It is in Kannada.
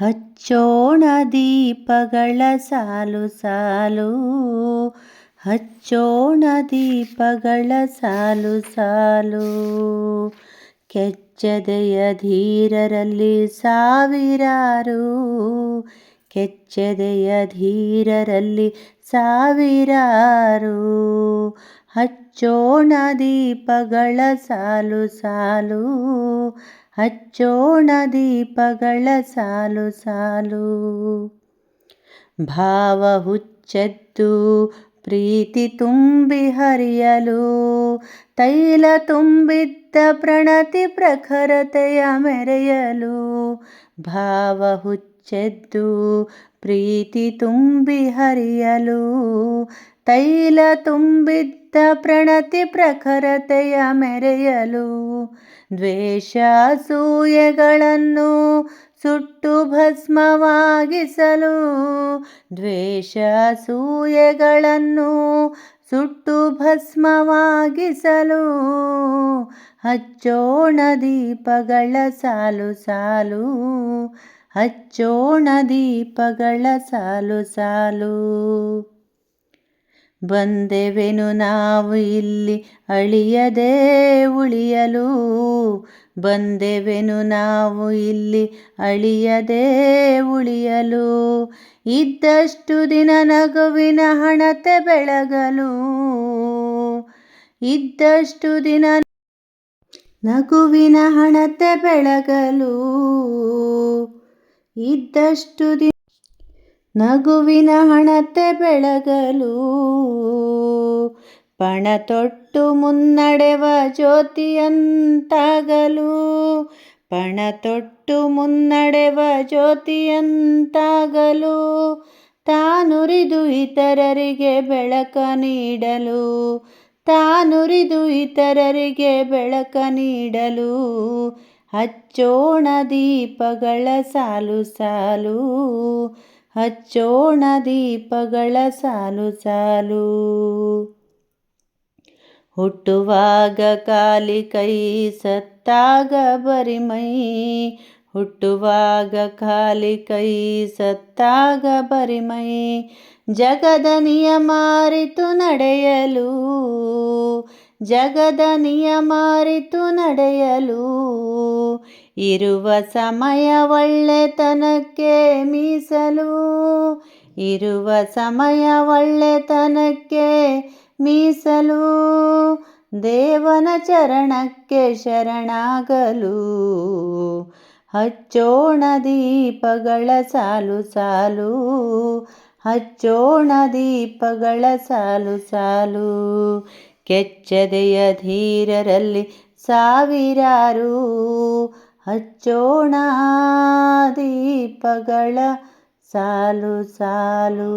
ಹಚ್ಚೋಣ ದೀಪಗಳ ಸಾಲು ಸಾಲು. ಹಚ್ಚೋಣ ದೀಪಗಳ ಸಾಲು ಸಾಲು. ಕೆಚ್ಚದೆಯ ಧೀರರಲ್ಲಿ ಸಾವಿರಾರು. ಕೆಚ್ಚದೆಯ ಧೀರರಲ್ಲಿ ಸಾವಿರಾರು. ಹಚ್ಚೋಣ ದೀಪಗಳ ಸಾಲು ಸಾಲು. ಹಚ್ಚೋಣ ದೀಪಗಳ ಸಾಲು ಸಾಲು. ಭಾವ ಹುಚ್ಚೆದ್ದು, ಪ್ರೀತಿ ತುಂಬಿ ಹರಿಯಲು. ತೈಲ ತುಂಬಿದ್ದ ಪ್ರಣತಿ ಪ್ರಖರತೆಯ ಮೆರೆಯಲು. ಭಾವ ಹುಚ್ಚೆದ್ದು, ಪ್ರೀತಿ ತುಂಬಿ ಹರಿಯಲು. ತೈಲ ತುಂಬಿದ್ದ ಪ್ರಣತಿ ಪ್ರಖರತೆಯ ಮೆರೆಯಲು ದ್ವೇಷ ಸೂಯೆಗಳನ್ನು ಸುಟ್ಟು ಭಸ್ಮವಾಗಿಸಲು ದ್ವೇಷ ಸೂಯೆಗಳನ್ನು ಸುಟ್ಟು ಭಸ್ಮವಾಗಿಸಲು ಹಚ್ಚೋಣ ದೀಪಗಳ ಸಾಲು ಸಾಲು, ಹಚ್ಚೋಣ ದೀಪಗಳ ಸಾಲು ಸಾಲು. ಬಂದೆವೆನು ನಾವು ಇಲ್ಲಿ ಅಳಿಯದೆ ಉಳಿಯಲು. ಬಂದೆವೆನು ನಾವು ಇಲ್ಲಿ ಅಳಿಯದೆ ಉಳಿಯಲು. ಇದ್ದಷ್ಟು ದಿನ ನಗುವಿನ ಹಣತೆ ಬೆಳಗಲು. ಇದ್ದಷ್ಟು ದಿನ ನಗುವಿನ ಹಣತೆ ಬೆಳಗಲು. ಇದ್ದಷ್ಟು ದಿನ ನಗುವಿನ ಹಣತೆ ಬೆಳಗಲು. ಪಣ ತೊಟ್ಟು ಮುನ್ನಡೆವ ಜ್ಯೋತಿಯಂತಾಗಲು. ಪಣ ತೊಟ್ಟು ಮುನ್ನಡೆವ ಜ್ಯೋತಿಯಂತಾಗಲು. ತಾನುರಿದು ಇತರರಿಗೆ ಬೆಳಕ ನೀಡಲು. ತಾನುರಿದು ಇತರರಿಗೆ ಬೆಳಕ ನೀಡಲು. ಹಚ್ಚೋಣ ದೀಪಗಳ ಸಾಲು ಸಾಲು. ಹಚ್ಚೋಣ ದೀಪಗಳ ಸಾಲು ಸಾಲು. ಹುಟ್ಟುವಾಗ ಕಾಲಿ ಕೈ ಸತ್ತಾಗ ಬರಿಮೈ ಹುಟ್ಟುವಾಗ ಖಾಲಿ ಕೈ ಸತ್ತಾಗ ಬರಿಮೈ ಜಗದ ನಿಯಮಾರಿತು ನಡೆಯಲು. ಜಗದ ನಿಯಮಾರಿತು ನಡೆಯಲು. ಇರುವ ಸಮಯ ಒಳ್ಳೆತನಕ್ಕೆ ಮೀಸಲು, ಇರುವ ಸಮಯ ಒಳ್ಳೆತನಕ್ಕೆ ಮೀಸಲು, ದೇವನ ಚರಣಕ್ಕೆ ಶರಣಾಗಲು. ಹಚ್ಚೋಣ ದೀಪಗಳ ಸಾಲು ಸಾಲು, ಹಚ್ಚೋಣ ದೀಪಗಳ ಸಾಲು ಸಾಲು. ಕೆಚ್ಚದೆಯ ಧೀರರಲ್ಲಿ ಸಾವಿರಾರು ಹಚ್ಚೋಣ ದೀಪಗಳ ಸಾಲು ಸಾಲು.